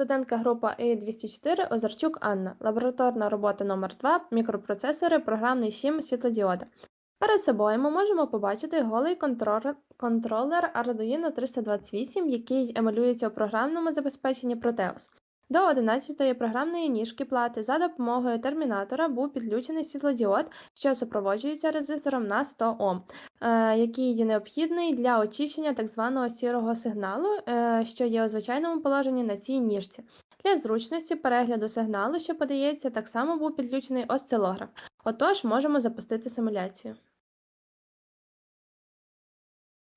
Студентка група І204 Озарчук Анна. Лабораторна робота номер 2 Мікропроцесори, програмний 7 світлодіоди. Перед собою ми можемо побачити голий контролер, Arduino 328, який емулюється у програмному забезпеченні Proteus. До 11-ї програмної ніжки плати за допомогою термінатора був підключений світлодіод, що супроводжується резистором на 100 Ом, е, який є необхідний для очищення так званого сірого сигналу, е, що є у звичайному положенні на цій ніжці. Для зручності перегляду сигналу, що подається, так само був підключений осцилограф. Отож, можемо запустити симуляцію.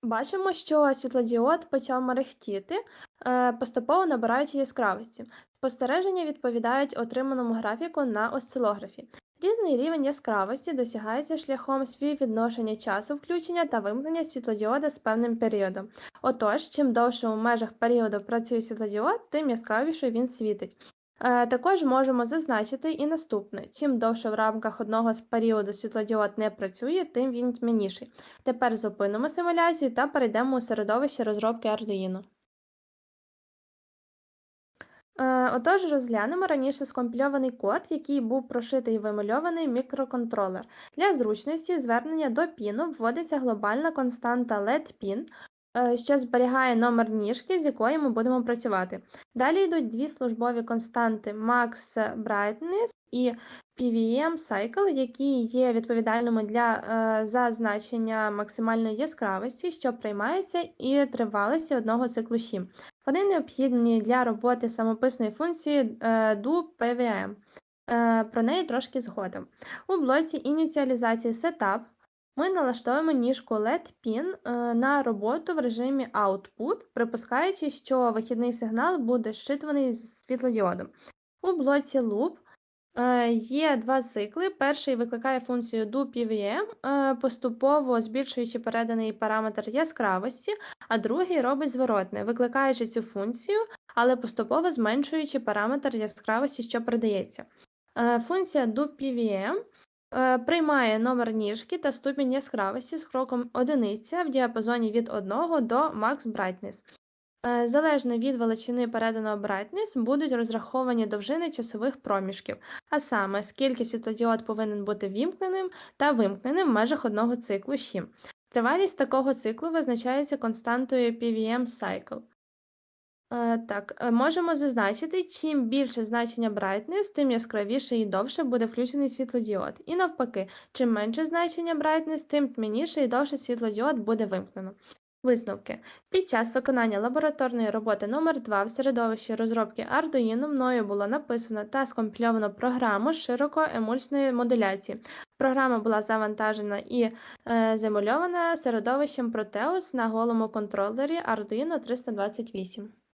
Бачимо, що світлодіод почав мерехтіти, поступово набираючи яскравості. Спостереження відповідають отриманому графіку на осцилографі. Різний рівень яскравості досягається шляхом співвідношення часу включення та вимкнення світлодіода з певним періодом. Отож, чим довше у межах періоду працює світлодіод, тим яскравіше він світить. Е, Також можемо зазначити і наступне: чим довше в рамках одного з періоду світлодіод не працює, тим він тьмяніший. Тепер зупинимо симуляцію та перейдемо у середовище розробки Arduino. Е, Отож, розглянемо раніше скомпільований код, який був прошитий і вимальований мікроконтролер. Для зручності звернення до піну вводиться глобальна константа LED-PIN, е, що зберігає номер ніжки, з якою ми будемо працювати. Далі йдуть дві службові константи Max Brightness і PVM Cycle, які є відповідальними для е, за значення максимальної яскравості, що приймається, і тривалості одного циклу щі. Вони необхідні для роботи самописної функції е, do PVM. Е, Про неї трошки згодом. У блоці ініціалізації Setup ми налаштовуємо ніжку LED-PIN е, на роботу в режимі Output, припускаючи, що вихідний сигнал буде щитуваний з світлодіодом. У блоці Loop е, є два цикли. Перший викликає функцію doPVM, е, поступово збільшуючи переданий параметр яскравості, а другий робить зворотне, викликаючи цю функцію, але поступово зменшуючи параметр яскравості, що передається. Е, Функція doPVM е, приймає номер ніжки та ступінь яскравості з кроком одиниця в діапазоні від 1 до Max Brightness. Е, Залежно від величини переданого brightness будуть розраховані довжини часових проміжків, а саме скільки світлодіод повинен бути вімкненим та вимкненим в межах одного циклу щі. Тривалість такого циклу визначається константою PVM Cycle. Е, Так, е, можемо зазначити, чим більше значення brightness, тим яскравіше і довше буде включений світлодіод. І навпаки, чим менше значення brightness, тим тьмяніше і довше світлодіод буде вимкнено. Висновки. Під час виконання лабораторної роботи номер 2 в середовищі розробки Arduino мною було написано та скомпільовано програму широкоемульсної модуляції. Програма була завантажена і е, земульована середовищем Proteus на голому контролері Arduino 328.